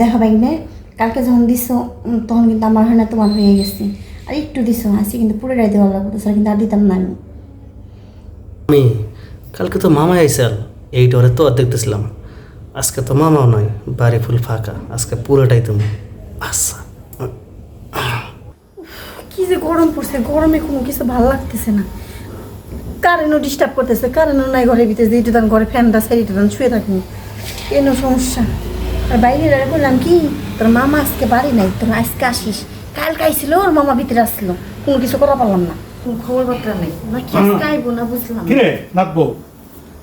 দেখা পাই না কালকে যখন দিস তখন কিন্তু আমার হয় না তোমার হয়ে গেছে। আর একটু দিস আসি কিন্তু পুরোটাই দেওয়া লাগতো স্যার কিন্তু আর দিতাম না আমি। আমি কালকে তো মামা আইসাল এই ডরে তো দেখতেছিলাম। আজকে তো মামাও নয় বাড়ি ফুল ফাঁকা আজকে পুরোটাই তুমি। আচ্ছা। কি যে গরম পড়ছে গরমে কোনো কিছু ভালো লাগতেছে না। কারেন্টও ডিস্টার্ব করতেছে কারেন্টও নাই ঘরের ভিতরে যে একটু ঘরে ফ্যানটা সাইডে টান শুয়ে থাকি কেন সমস্যা। আর বাইরে বললাম কি? তোর মামা আজকে বাড়ি নাই তোর আজকে আসিস। কালকে আইছিল ওর মামা ভিতরে আসছিল কোনো কিছু করা পারলাম না। কোনো খবর বার্তা নেই। না কি আজকে আইবো না বুঝলাম না। কিরে নাকবো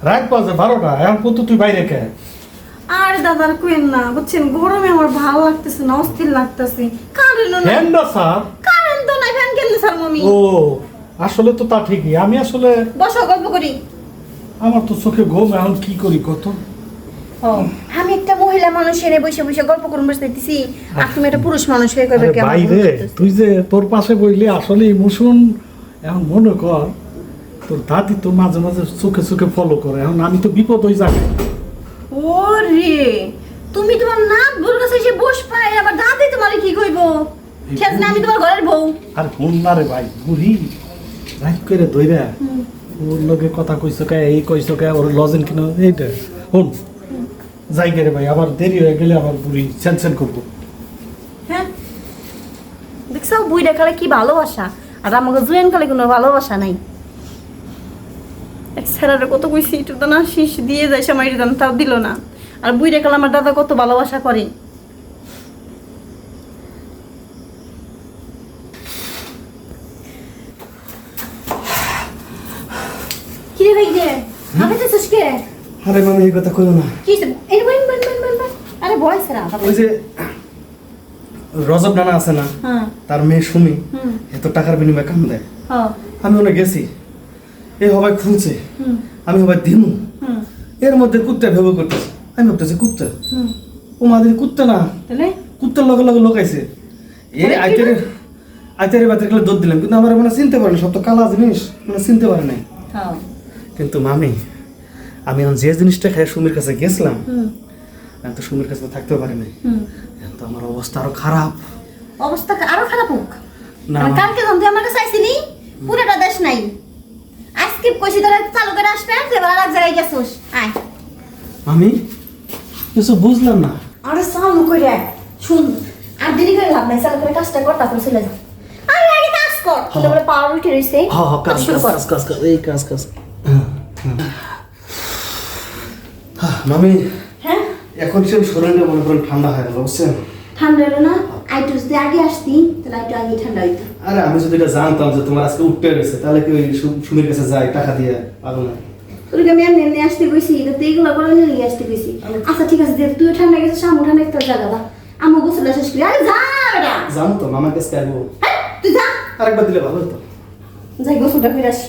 রাত বাজে বারোটা এখন পর্যন্ত তুই বাইরে কে? আর দাদার না বুঝছেন গরমে আমার ভালো লাগতেছে না অস্থির লাগতেছে। স্যার? কারেন্ট তো নাই ফ্যান কেন স্যার মামি ও আসলে তো তা ঠিকই। আমি আসলে বসো গল্প করি। আমার তো চোখে ঘুম এখন কি করি কত? আমি একটা মহিলা মানুষ এনে বসে বসে গল্প করুন বসে দেখতেছি আর তুমি একটা পুরুষ মানুষ হয়ে কবে আরে কেমন বাইরে তুই যে তোর পাশে বইলে আসলে ইমোশন এখন মনে কর তোর দাদি তো মাঝে মাঝে চোখে চোখে ফলো করে। এখন আমি তো বিপদ হয়ে যাবে ওরে তুমি তোমার নাক ভুল কাছে এসে বস পাই আবার দাদি তোমার কি কইব? ঠিক না, আমি তোমার ঘরের বউ। আর ফোন না রে ভাই বুড়ি। রাত করে দইরা ওর লগে কথা কইছো কে এই কইছো কে ওর লজেন কিনো এইটা। শোন যাই রে ভাই আবার দেরি হয়ে গেলে আবার বুড়ি সেনসেন করব। হ্যাঁ? দেখছ দেখালে কি ভালোবাসা? আর আমাকে জুয়েন কালে কোনো ভালোবাসা নাই। স্যারারে কত কইছি একটু তো না শীষ দিয়ে যায় দাম তাও দিল না। আর বুই দেখালে আমার দাদা কত ভালোবাসা করে। কি রে ভাই রে হাঁপাইতেছিস কে? আরে মামি এই কথা কইও না। কি? এই বইন বইন বইন বইন আরে বয় স্যার ওই যে রজব নানা আছে না হ্যাঁ। তার মেয়ে সুমি হুম। এত টাকার বিনিময়ে কাম দেয় হ্যাঁ আমি ওনে গেছি এই হবাই খুলছে হুম। আমি হবাই দিমু। হুম। এর মধ্যে কুত্তা ভেবে করতেছে আমি ভাবতেছি কুত্তা। হুম। ও মাদের কুত্তা না? কুত্তার লগে লগে লোকাইছে। এই আইতেরে আইতেরে বাতের গেলে দৌড় দিলাম কিন্তু আমার মানে চিনতে পারে না সব তো কালা জিনিস মানে চিনতে পারে নাই। হ্যাঁ কিন্তু মামি আমি এখন যে জিনিসটা খাই সুমির কাছে গেছিলাম তো সুমির কাছে তো থাকতেও পারি নাই। তো আমার অবস্থা আরও খারাপ। অবস্থা আরও খারাপ হোক। না। কালকে যখন তুই আমার কাছে আইসিনি পুরোটা দেশ নাই। আজকে কইছি তোরা চালু করে আসবে? এবার আর এক জায়গায় গেছোস। আয়। মামি কিছু বুঝলাম না। আরে চালু করে শুন। আর দেরি করে লাভ নাই চালু করে কাজটা কর তারপর চলে যা। আরে আগে কাজ কর। তোদের বলে পাওয়ার উঠে রইছে। হ হ কাজ কাজ কর। কাজ এই কাজ কাজ। হ্যাঁ, হ্যাঁ। হ্যাঁ, মামি হ্যাঁ? এখন সে শরীরে মনে করেন ঠান্ডা হয়ে গেল বুঝছেন? ঠান্ডা হলো না? আইটু যদি আগে আসতি তাহলে আইটু আগে ঠান্ডা হইতো। আরে আমি যদি এটা জানতাম যে তোমার আজকে উঠতে গেছে তাহলে কি ওই সুমির কাছে যাই টাকা দিয়ে পাবো না? তোকে আমি এমনি এমনি আসতে কইছি তো তুই এগুলো করে নিয়ে আসতে কইছি। আচ্ছা ঠিক আছে দেখ তুই ঠান্ডা গেছিস আমু ঠান্ডা একটা জায়গা দা আমু গোসল শেষ করি। আরে যা বেটা! জানো তো মামার কাছে আসব হ্যাঁ, তুই যা। আরেকবার দিলে ভালো হতো। যাই গোসলটা করে আসি।